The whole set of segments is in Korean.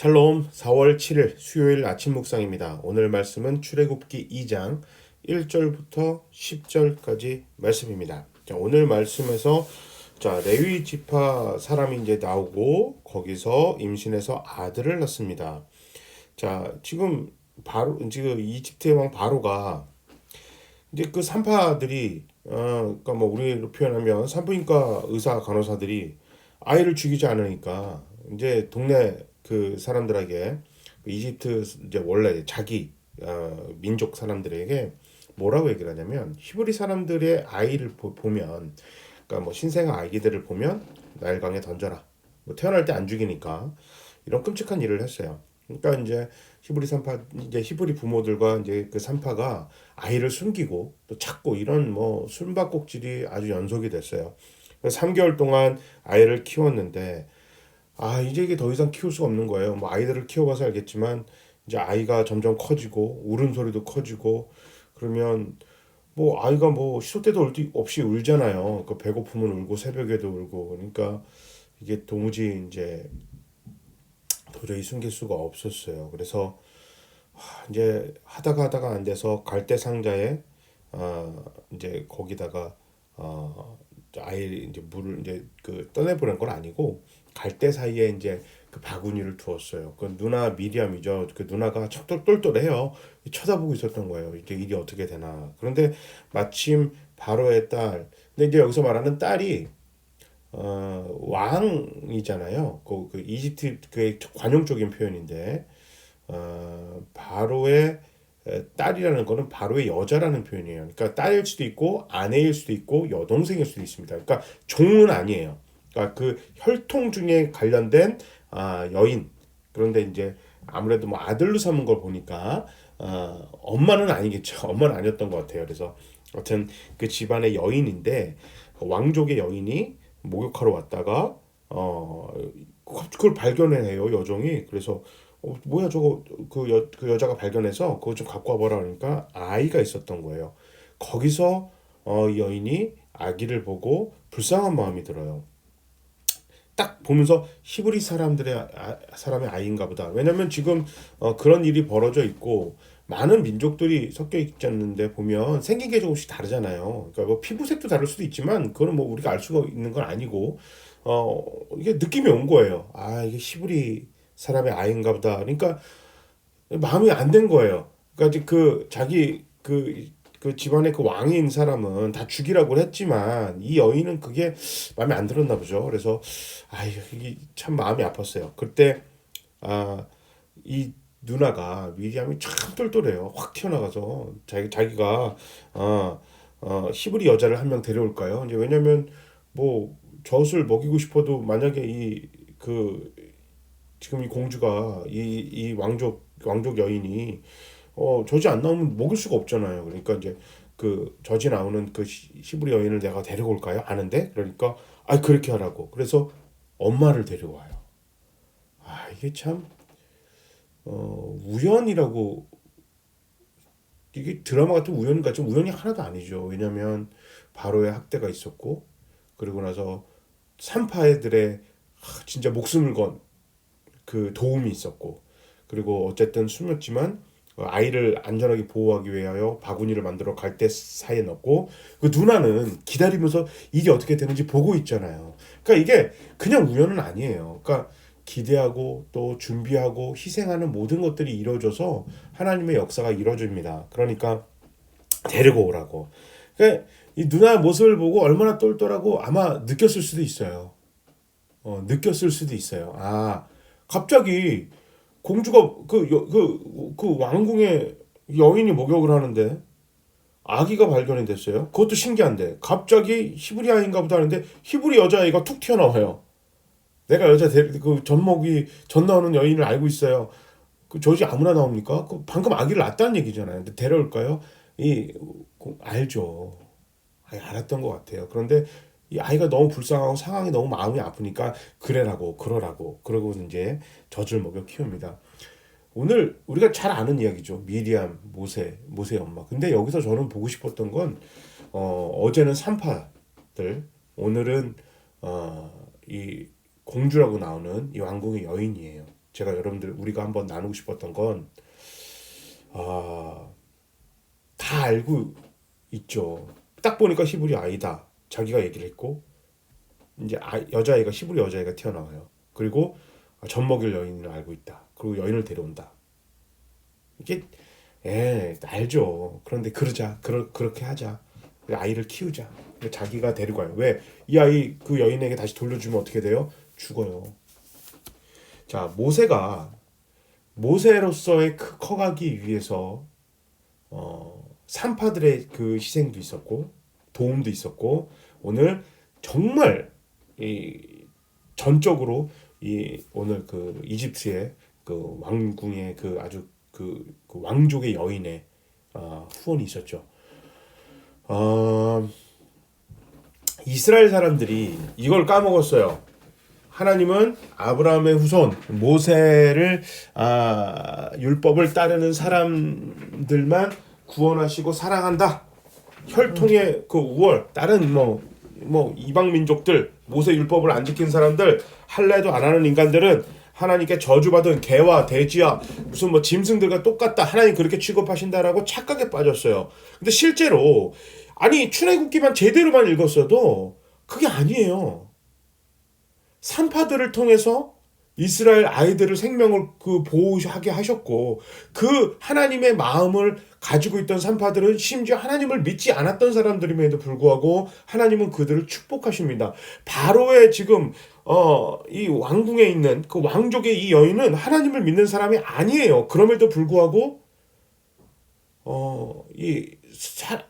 샬롬 4월 7일 수요일 아침 묵상입니다. 오늘 말씀은 출애굽기 2장 1절부터 10절까지 말씀입니다. 자, 오늘 말씀에서 자, 레위 지파 사람이 이제 나오고 거기서 임신해서 아들을 낳습니다. 자, 지금 바로 지금 이집트의 왕 바로가 이제 그 산파들이 어 그러니까 뭐 우리로 표현하면 산부인과 의사 간호사들이 아이를 죽이지 않으니까 이제 동네 그 사람들에게 그 이집트 이제 원래 자기 어, 민족 사람들에게 뭐라고 얘기를 하냐면 히브리 사람들의 아이를 보, 보면 그러니까 뭐 신생 아기들을 보면 나일강에 던져라. 뭐 태어날 때 안 죽이니까 이런 끔찍한 일을 했어요. 그러니까 이제 히브리 산파 이제 히브리 부모들과 이제 그 산파가 아이를 숨기고 또 찾고 이런 뭐 숨바꼭질이 아주 연속이 됐어요. 그래서 3개월 동안 아이를 키웠는데 아 이제 이게 더 이상 키울 수가 없는 거예요. 뭐 아이들을 키워봐서 알겠지만 이제 아이가 점점 커지고 울음소리도 커지고 그러면 뭐 아이가 뭐 시도 때도 올- 없이 울잖아요. 그 배고프면 울고 새벽에도 울고 그러니까 이게 도무지 이제 도저히 숨길 수가 없었어요. 그래서 하, 이제 하다가 하다가 안 돼서 갈대 상자에 어 이제 거기다가 어 아이 이제 물을 이제 그 떠내보낸 건 아니고 갈대 사이에 이제 그 바구니를 두었어요. 그 누나 미리암이죠. 그 누나가 척돌 똘똘해요. 쳐다보고 있었던 거예요. 이제 일이 어떻게 되나. 그런데 마침 바로의 딸. 근데 이제 여기서 말하는 딸이 어, 왕이잖아요. 그, 그 이집트 그 관용적인 표현인데 어, 바로의 에, 딸이라는 거는 바로의 여자라는 표현이에요. 그러니까 딸일 수도 있고 아내일 수도 있고 여동생일 수도 있습니다. 그러니까 종은 아니에요. 그러니까 그 혈통 중에 관련된 아, 여인. 그런데 이제 아무래도 뭐 아들로 삼은 걸 보니까 어, 엄마는 아니겠죠. 엄마는 아니었던 것 같아요. 그래서 여튼 그 집안의 여인인데 왕족의 여인이 목욕하러 왔다가 어 그걸 발견해요 여종이 그래서 어, 뭐야 저거 그, 여, 그 여자가 발견해서 그거 좀 갖고 와봐라 그러니까 아이가 있었던 거예요 거기서 어, 이 여인이 아기를 보고 불쌍한 마음이 들어요 딱 보면서 히브리 사람들의 아, 사람의 아이인가 보다. 왜냐면 지금 어, 그런 일이 벌어져 있고 많은 민족들이 섞여 있었는데 보면 생긴 게 조금씩 다르잖아요. 그러니까 뭐 피부색도 다를 수도 있지만 그거는 뭐 우리가 알 수가 있는 건 아니고 어 이게 느낌이 온 거예요. 아 이게 히브리 사람의 아이인가 보다. 그러니까 마음이 안 된 거예요. 그러니까 그 자기 그, 그 집안의 그 왕인 사람은 다 죽이라고 했지만 이 여인은 그게 마음에 안 들었나 보죠. 그래서 아 이게 참 마음이 아팠어요. 그때 아이 누나가 미리암이 참 똘똘해요. 확 튀어나가서 자기 자기가 어, 어 히브리 여자를 한 명 데려올까요? 이제 왜냐면 뭐 젖을 먹이고 싶어도 만약에 이 그 지금 이 공주가 이 이 왕족 왕족 여인이 어 젖이 안 나오면 먹을 수가 없잖아요. 그러니까 이제 그 젖이 나오는 그 시- 히브리 여인을 내가 데려올까요? 아는데 그러니까 아 그렇게 하라고. 그래서 엄마를 데려와요. 아 이게 참 어, 우연이라고 이게 드라마 같은 우연 같지만 우연이 하나도 아니죠. 왜냐면 바로의 학대가 있었고 그리고 나서 산파애들의 하, 진짜 목숨을 건 그 도움이 있었고 그리고 어쨌든 숨었지만 어, 아이를 안전하게 보호하기 위하여 바구니를 만들어 갈대 사이에 넣고 그 누나는 기다리면서 일이 어떻게 되는지 보고 있잖아요. 그러니까 이게 그냥 우연은 아니에요. 그러니까 기대하고 또 준비하고 희생하는 모든 것들이 이루어져서 하나님의 역사가 이루어집니다. 그러니까 데리고 오라고. 그러니까 이 누나의 모습을 보고 얼마나 똘똘하고 아마 느꼈을 수도 있어요. 어, 느꼈을 수도 있어요. 아, 갑자기 공주가 그, 여, 그, 그 왕궁에 여인이 목욕을 하는데 아기가 발견이 됐어요. 그것도 신기한데 갑자기 히브리 아이인가 보다 하는데 히브리 여자아이가 툭 튀어나와요. 내가 여자 데, 그 젖먹이 젖 나오는 여인을 알고 있어요. 그 젖이 아무나 나옵니까? 그 방금 아기를 낳았다는 얘기잖아요. 데려올까요? 이 그, 알죠. 알았던 것 같아요. 그런데 이 아이가 너무 불쌍하고 상황이 너무 마음이 아프니까 그래라고 그러라고 그러고 이제 젖을 먹여 키웁니다. 오늘 우리가 잘 아는 이야기죠. 미리암, 모세, 모세 엄마. 근데 여기서 저는 보고 싶었던 건 어, 어제는 산파들, 오늘은 어, 이 공주라고 나오는 이 왕궁의 여인이에요. 제가 여러분들 우리가 한번 나누고 싶었던 건 아, 다 알고 있죠. 딱 보니까 히브리 아이다. 자기가 얘기를 했고 이제 아, 여자아이가 히브리 여자아이가 튀어나와요. 그리고 젖 먹일 여인을 알고 있다. 그리고 여인을 데려온다. 이게 예 알죠. 그런데 그러자 그러, 그렇게 하자. 아이를 키우자. 자기가 데리고 가요. 왜? 이 아이 그 여인에게 다시 돌려주면 어떻게 돼요? 죽어요. 자 모세가 모세로서의 크- 커가기 위해서 어, 산파들의 그 희생도 있었고 도움도 있었고 오늘 정말 이 전적으로 이 오늘 그 이집트의 그 왕궁의 그 아주 그, 그 왕족의 여인의 어, 후원이 있었죠. 어, 이스라엘 사람들이 이걸 까먹었어요. 하나님은 아브라함의 후손 모세를 아, 율법을 따르는 사람들만 구원하시고 사랑한다. 혈통의 그 우월 다른 뭐뭐 이방 민족들 모세 율법을 안 지킨 사람들 할례도 안 하는 인간들은 하나님께 저주받은 개와 돼지야 무슨 뭐 짐승들과 똑같다 하나님 그렇게 취급하신다라고 착각에 빠졌어요. 근데 실제로 아니 출애굽기만 제대로만 읽었어도 그게 아니에요. 산파들을 통해서 이스라엘 아이들을 생명을 그 보호하게 하셨고 그 하나님의 마음을 가지고 있던 산파들은 심지어 하나님을 믿지 않았던 사람들임에도 불구하고 하나님은 그들을 축복하십니다. 바로의 지금 어 이 왕궁에 있는 그 왕족의 이 여인은 하나님을 믿는 사람이 아니에요. 그럼에도 불구하고 어이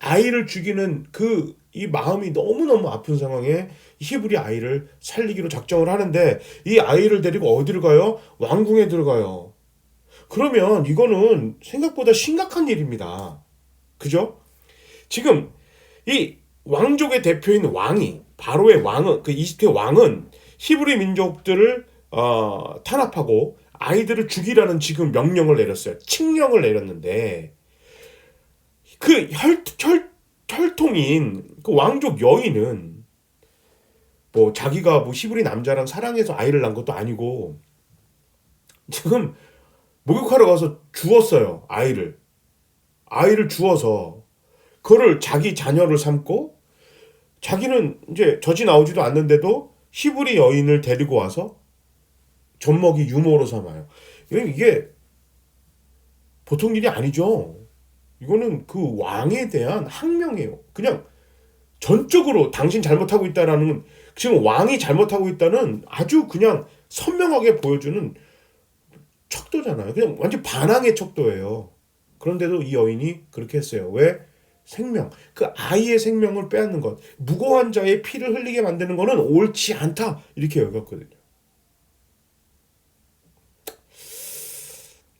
아이를 죽이는 그 이 마음이 너무너무 아픈 상황에 히브리 아이를 살리기로 작정을 하는데 이 아이를 데리고 어디를 가요? 왕궁에 들어가요. 그러면 이거는 생각보다 심각한 일입니다. 그죠? 지금 이 왕족의 대표인 왕이 바로의 왕은 그 이집트의 왕은 히브리 민족들을 어, 탄압하고 아이들을 죽이라는 지금 명령을 내렸어요. 칙령을 내렸는데 그 혈, 혈, 혈통인 그 왕족 여인은 뭐 자기가 뭐 히브리 남자랑 사랑해서 아이를 낳은 것도 아니고 지금 목욕하러 가서 주었어요 아이를 아이를 주어서 그거를 자기 자녀를 삼고 자기는 이제 젖이 나오지도 않는데도 히브리 여인을 데리고 와서 젖먹이 유모로 삼아요. 이게 보통 일이 아니죠. 이거는 그 왕에 대한 항명이에요. 그냥 전적으로 당신 잘못하고 있다라는 지금 왕이 잘못하고 있다는 아주 그냥 선명하게 보여주는 척도잖아요. 그냥 완전 반항의 척도예요. 그런데도 이 여인이 그렇게 했어요. 왜? 생명. 그 아이의 생명을 빼앗는 것. 무고한 자의 피를 흘리게 만드는 것은 옳지 않다. 이렇게 여겼거든요.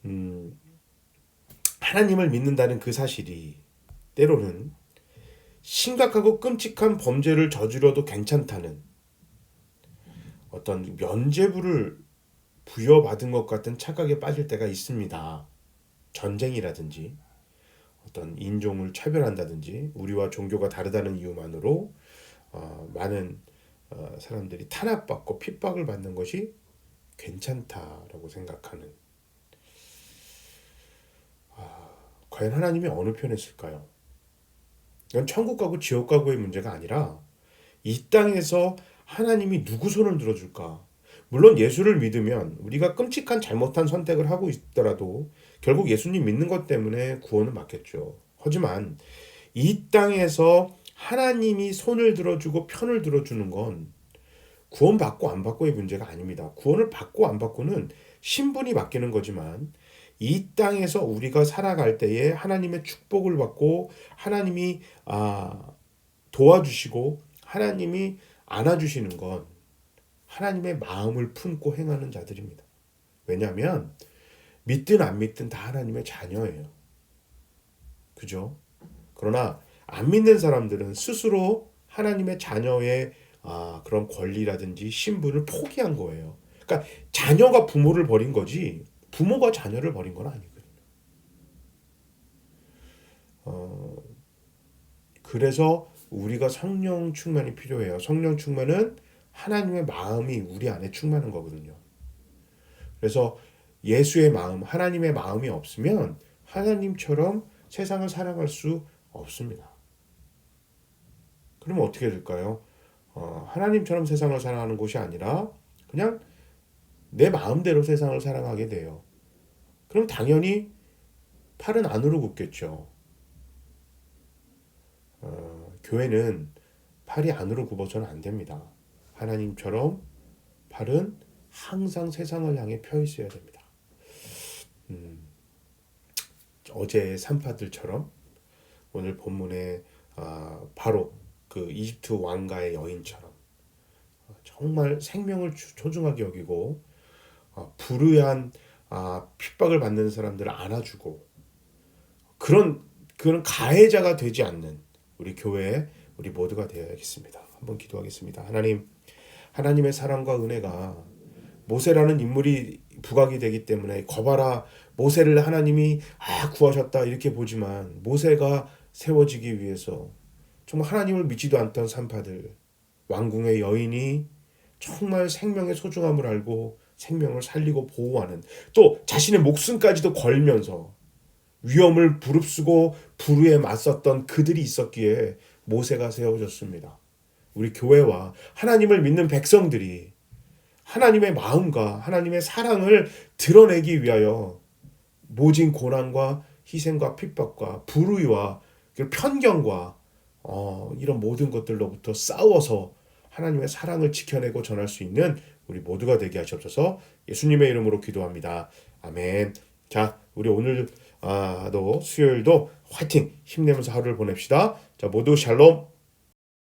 음, 하나님을 믿는다는 그 사실이 때로는 심각하고 끔찍한 범죄를 저지러도 괜찮다는 어떤 면죄부를 부여받은 것 같은 착각에 빠질 때가 있습니다. 전쟁이라든지 어떤 인종을 차별한다든지 우리와 종교가 다르다는 이유만으로 어, 많은 어, 사람들이 탄압받고 핍박을 받는 것이 괜찮다라고 생각하는 아, 과연 하나님이 어느 편에 있을까요? 이건 천국 가고 지옥 가고의 문제가 아니라 이 땅에서 하나님이 누구 손을 들어줄까? 물론 예수를 믿으면 우리가 끔찍한 잘못한 선택을 하고 있더라도 결국 예수님 믿는 것 때문에 구원을 받겠죠. 하지만 이 땅에서 하나님이 손을 들어주고 편을 들어주는 건 구원 받고 안 받고의 문제가 아닙니다. 구원을 받고 안 받고는 신분이 바뀌는 거지만 이 땅에서 우리가 살아갈 때에 하나님의 축복을 받고 하나님이 아, 도와주시고 하나님이 안아주시는 건 하나님의 마음을 품고 행하는 자들입니다. 왜냐하면 믿든 안 믿든 다 하나님의 자녀예요. 그죠? 그러나 안 믿는 사람들은 스스로 하나님의 자녀의 아, 그런 권리라든지 신분을 포기한 거예요. 그러니까 자녀가 부모를 버린 거지 부모가 자녀를 버린 건 아니거든요. 어, 그래서 우리가 성령 충만이 필요해요. 성령 충만은 하나님의 마음이 우리 안에 충만한 거거든요. 그래서 예수의 마음, 하나님의 마음이 없으면 하나님처럼 세상을 살아갈 수 없습니다. 그러면 어떻게 될까요? 어, 하나님처럼 세상을 살아가는 것이 아니라 그냥 내 마음대로 세상을 살아가게 돼요. 그럼 당연히 팔은 안으로 굽겠죠. 어, 교회는 팔이 안으로 굽어서는 안 됩니다. 하나님처럼 팔은 항상 세상을 향해 펴 있어야 됩니다. 음, 어제 산파들처럼 오늘 본문에 아, 바로 그 이집트 왕가의 여인처럼 어, 정말 생명을 주- 소중하게 여기고 아, 불의한 아, 핍박을 받는 사람들을 안아주고 그런 그런 가해자가 되지 않는 우리 교회 우리 모두가 되어야겠습니다. 한번 기도하겠습니다. 하나님 하나님의 사랑과 은혜가 모세라는 인물이 부각이 되기 때문에 거봐라 모세를 하나님이 아 구하셨다 이렇게 보지만 모세가 세워지기 위해서 정말 하나님을 믿지도 않던 산파들 왕궁의 여인이 정말 생명의 소중함을 알고 생명을 살리고 보호하는 또 자신의 목숨까지도 걸면서 위험을 부릅쓰고 불의에 맞섰던 그들이 있었기에 모세가 세워졌습니다. 우리 교회와 하나님을 믿는 백성들이 하나님의 마음과 하나님의 사랑을 드러내기 위하여 모진 고난과 희생과 핍박과 불의와 그 편견과 어, 이런 모든 것들로부터 싸워서 하나님의 사랑을 지켜내고 전할 수 있는 우리 모두가 되게 하시옵소서 예수님의 이름으로 기도합니다. 아멘. 자, 우리 오늘 아, 도 수요일도 화이팅 힘내면서 하루를 보냅시다. 자, 모두 샬롬.